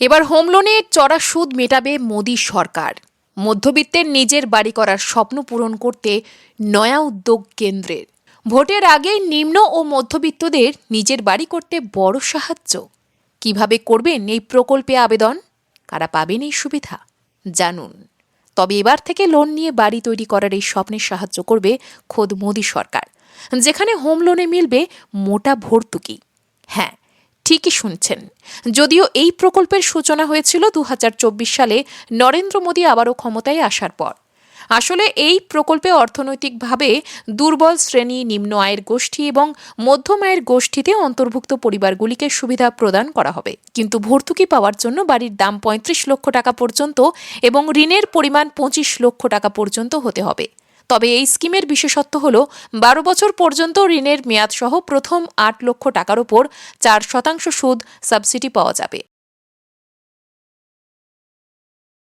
এবার হোম লোনে চড়া সুদ মেটাবে মোদী সরকার। মধ্যবিত্তের নিজের বাড়ি করার স্বপ্ন পূরণ করতে নয়া উদ্যোগ কেন্দ্রের। ভোটের আগেই নিম্ন ও মধ্যবিত্তদের নিজের বাড়ি করতে বড় সাহায্য। কীভাবে করবেন এই প্রকল্পে আবেদন? কারা পাবেন এই সুবিধা? জানুন। তবে এবার থেকে লোন নিয়ে বাড়ি তৈরি করার এই স্বপ্নের সাহায্য করবে খোদ মোদী সরকার, যেখানে হোম লোনে মিলবে মোটা ভর্তুকি। হ্যাঁ ঠিকই শুনছেন। যদিও এই প্রকল্পের সূচনা হয়েছিল দু হাজার চব্বিশ সালে, নরেন্দ্র মোদী আবারও ক্ষমতায় আসার পর। আসলে এই প্রকল্পে অর্থনৈতিকভাবে দুর্বল শ্রেণি, নিম্ন আয়ের গোষ্ঠী এবং মধ্যম আয়ের গোষ্ঠীতে অন্তর্ভুক্ত পরিবারগুলিকে সুবিধা প্রদান করা হবে। কিন্তু ভর্তুকি পাওয়ার জন্য বাড়ির দাম পঁয়ত্রিশ লক্ষ টাকা পর্যন্ত এবং ঋণের পরিমাণ পঁচিশ লক্ষ টাকা পর্যন্ত হতে হবে। তবে এই স্কিমের বিশেষত্ব হল, বারো বছর পর্যন্ত ঋণের মেয়াদসহ প্রথম আট লক্ষ টাকার ওপর চার শতাংশ সুদ সাবসিডি পাওয়া যাবে।